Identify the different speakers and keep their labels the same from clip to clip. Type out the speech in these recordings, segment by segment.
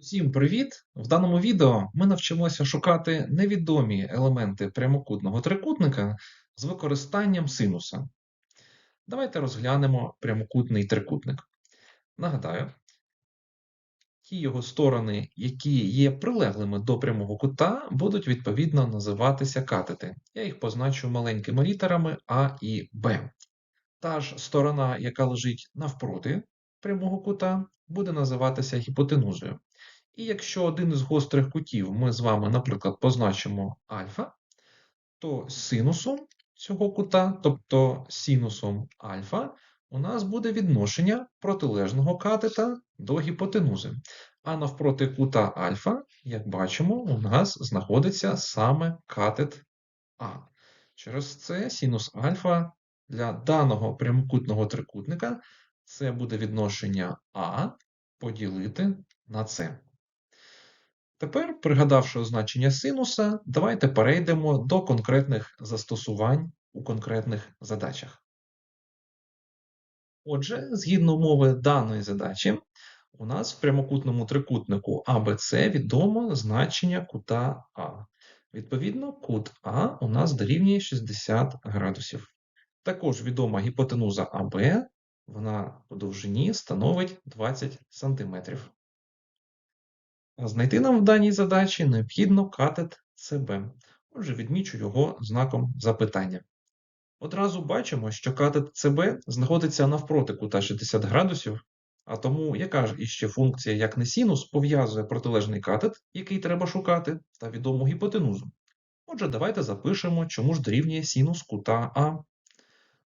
Speaker 1: Усім привіт! В даному відео ми навчимося шукати невідомі елементи прямокутного трикутника з використанням синуса. Давайте розглянемо прямокутний трикутник. Нагадаю, ті його сторони, які є прилеглими до прямого кута, будуть відповідно називатися катети. Я їх позначу маленькими літерами А і Б. Та ж сторона, яка лежить навпроти прямого кута, буде називатися гіпотенузою. І якщо один із гострих кутів ми з вами, наприклад, позначимо альфа, то синусом цього кута, тобто синусом альфа, у нас буде відношення протилежного катета до гіпотенузи. А навпроти кута альфа, як бачимо, у нас знаходиться саме катет А. Через це синус альфа для даного прямокутного трикутника це буде відношення А поділити на С. Тепер, пригадавши означення синуса, давайте перейдемо до конкретних застосувань у конкретних задачах. Отже, згідно умови даної задачі, у нас в прямокутному трикутнику ABC відомо значення кута А. Відповідно, кут А у нас дорівнює 60 градусів. Також відома гіпотенуза АБ, вона по довжині становить 20 см. Знайти нам в даній задачі необхідно катет СБ. Отже, відмічу його знаком запитання. Одразу бачимо, що катет СБ знаходиться навпроти кута 60 градусів, а тому яка ж іще функція, як не синус, пов'язує протилежний катет, який треба шукати, та відому гіпотенузу. Отже, давайте запишемо, чому ж дорівнює синус кута А.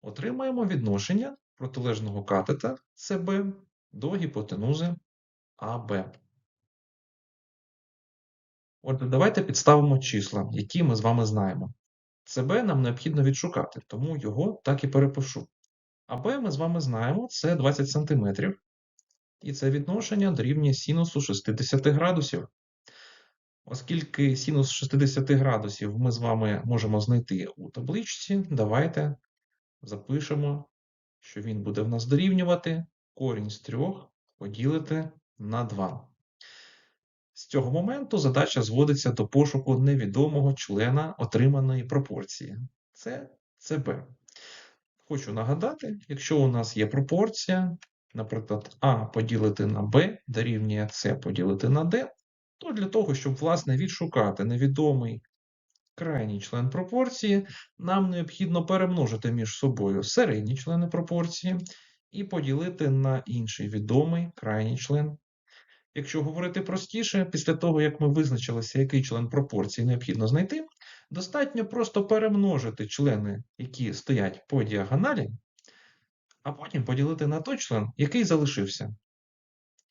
Speaker 1: Отримаємо відношення протилежного катета СБ до гіпотенузи АБ. Отже, давайте підставимо числа, які ми з вами знаємо. СБ нам необхідно відшукати, тому його так і перепишу. АБ ми з вами знаємо, це 20 см. І це відношення дорівнює синусу 60 градусів. Оскільки синус 60 градусів ми з вами можемо знайти у табличці, давайте запишемо, що він буде в нас дорівнювати корінь з 3 поділити на 2. З цього моменту задача зводиться до пошуку невідомого члена отриманої пропорції. Це ЦБ. Хочу нагадати, якщо у нас є пропорція, наприклад, А поділити на Б дорівнює С поділити на Д, то для того, щоб власне відшукати невідомий крайній член пропорції, нам необхідно перемножити між собою середні члени пропорції і поділити на інший відомий крайній член Якщо говорити простіше, після того, як ми визначилися, який член пропорції необхідно знайти, достатньо просто перемножити члени, які стоять по діагоналі, а потім поділити на той член, який залишився.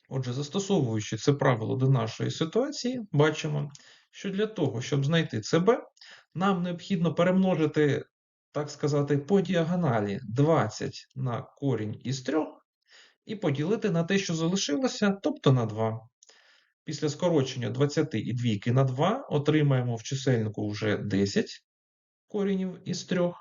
Speaker 1: Отже, застосовуючи це правило до нашої ситуації, бачимо, що для того, щоб знайти ЦБ, нам необхідно перемножити, так сказати, по діагоналі 20 на корінь із 3 і поділити на те, що залишилося, тобто на 2. Після скорочення 20 і двійки на 2 отримаємо в чисельнику вже 10 корінів із 3,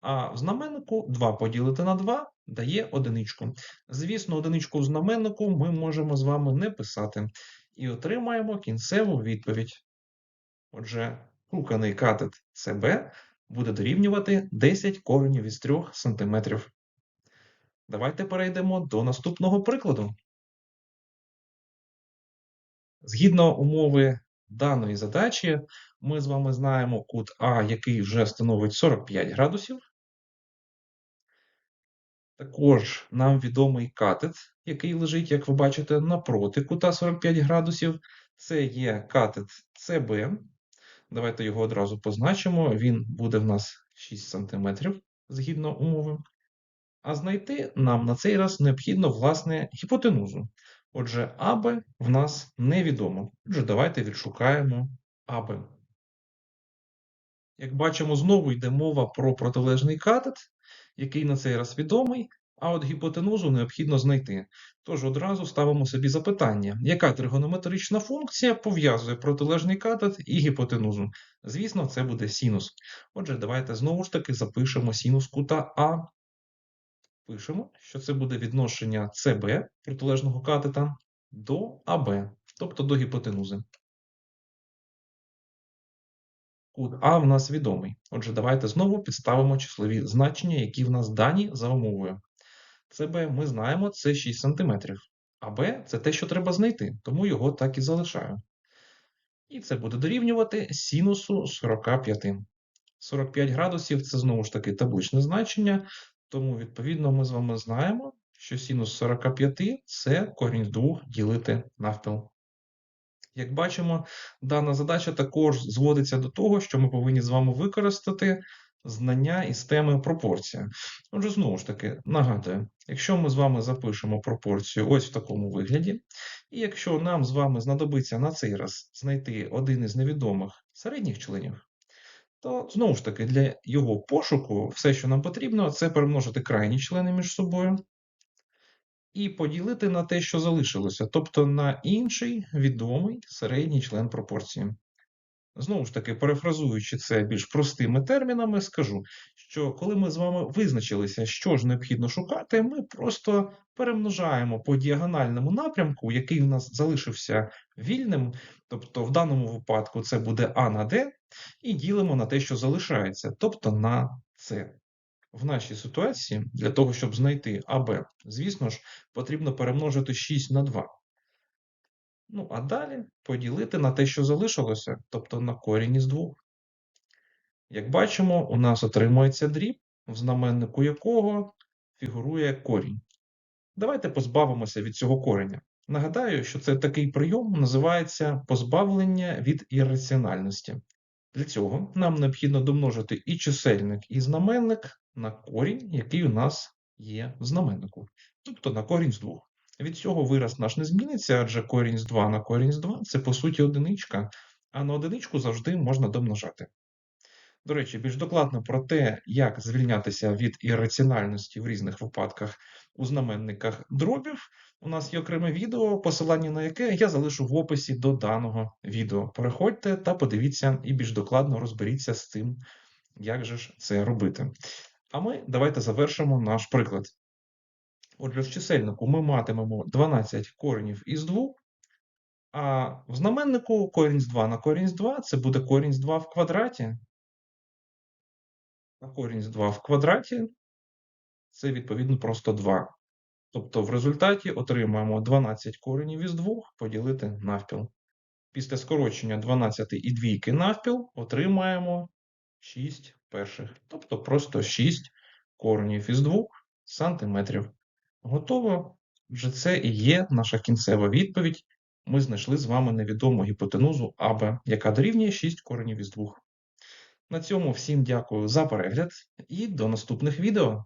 Speaker 1: а в знаменнику 2 поділити на 2 дає одиничку. Звісно, одиничку в знаменнику ми можемо з вами не писати. І отримаємо кінцеву відповідь. Отже, шуканий катет СБ буде дорівнювати 10 коренів із 3 см. Давайте перейдемо до наступного прикладу. Згідно умови даної задачі, ми з вами знаємо кут А, який вже становить 45 градусів. Також нам відомий катет, який лежить, як ви бачите, напроти кута 45 градусів. Це є катет СБ. Давайте його одразу позначимо. Він буде в нас 6 см згідно умови. А знайти нам на цей раз необхідно, власне, гіпотенузу. Отже, АБ в нас невідомо. Отже, давайте відшукаємо АБ. Як бачимо, знову йде мова про протилежний катет, який на цей раз відомий, а от гіпотенузу необхідно знайти. Тож одразу ставимо собі запитання, яка тригонометрична функція пов'язує протилежний катет і гіпотенузу? Звісно, це буде синус. Отже, давайте знову ж таки запишемо синус кута А пишемо, що це буде відношення СБ протилежного катета до АБ. тобто до гіпотенузи. Кут А в нас відомий. Отже, давайте знову підставимо числові значення, які в нас дані за умовою. СБ ми знаємо, це 6 см. А Б це те, що треба знайти, тому його так і залишаю. І це буде дорівнювати синусу 45. 45 градусів це знову ж таки табличне значення, тому, відповідно, ми з вами знаємо, що синус 45 це корінь з 2 ділити навпіл. Як бачимо, дана задача також зводиться до того, що ми повинні з вами використати знання із теми пропорція. Отже, знову ж таки, нагадую, якщо ми з вами запишемо пропорцію ось в такому вигляді, і якщо нам з вами знадобиться на цей раз знайти один із невідомих середніх членів, то знову ж таки для його пошуку все, що нам потрібно, це перемножити крайні члени між собою і поділити на те, що залишилося, тобто на інший відомий середній член пропорції. Знову ж таки, перефразуючи це більш простими термінами, скажу, що коли ми з вами визначилися, що ж необхідно шукати, ми просто перемножаємо по діагональному напрямку, який у нас залишився вільним, тобто в даному випадку це буде А на Д, і ділимо на те, що залишається, тобто на С. В нашій ситуації для того, щоб знайти АБ, звісно ж, потрібно перемножити 6 на 2. Ну, а далі поділити на те, що залишилося, тобто на корінь із 2. Як бачимо, у нас отримується дріб, в знаменнику якого фігурує корінь. Давайте позбавимося від цього кореня. Нагадаю, що це такий прийом називається позбавлення від ірраціональності. Для цього нам необхідно домножити і чисельник, і знаменник на корінь, який у нас є в знаменнику, тобто на корінь з 2. Від цього вираз наш не зміниться, адже корінь з 2 на корінь з 2 це по суті одиничка, а на одиничку завжди можна домножати. До речі, більш докладно про те, як звільнятися від ірраціональності в різних випадках у знаменниках дробів, у нас є окреме відео, посилання на яке я залишу в описі до даного відео. Переходьте та подивіться і більш докладно розберіться з цим, як же ж це робити. А ми давайте завершимо наш приклад. Отже, в чисельнику ми матимемо 12 коренів із 2, а в знаменнику корінь з 2 на корінь з 2 це буде корінь з 2 в квадраті. А корінь з 2 в квадраті це відповідно просто 2. Тобто в результаті отримаємо 12 коренів із 2 поділити навпіл. Після скорочення 12 і двійки навпіл отримаємо 6 перших. Тобто просто 6 коренів із 2 сантиметрів. Готово. Вже це і є наша кінцева відповідь. Ми знайшли з вами невідому гіпотенузу АБ, яка дорівнює 6 коренів із 2. На цьому всім дякую за перегляд і до наступних відео.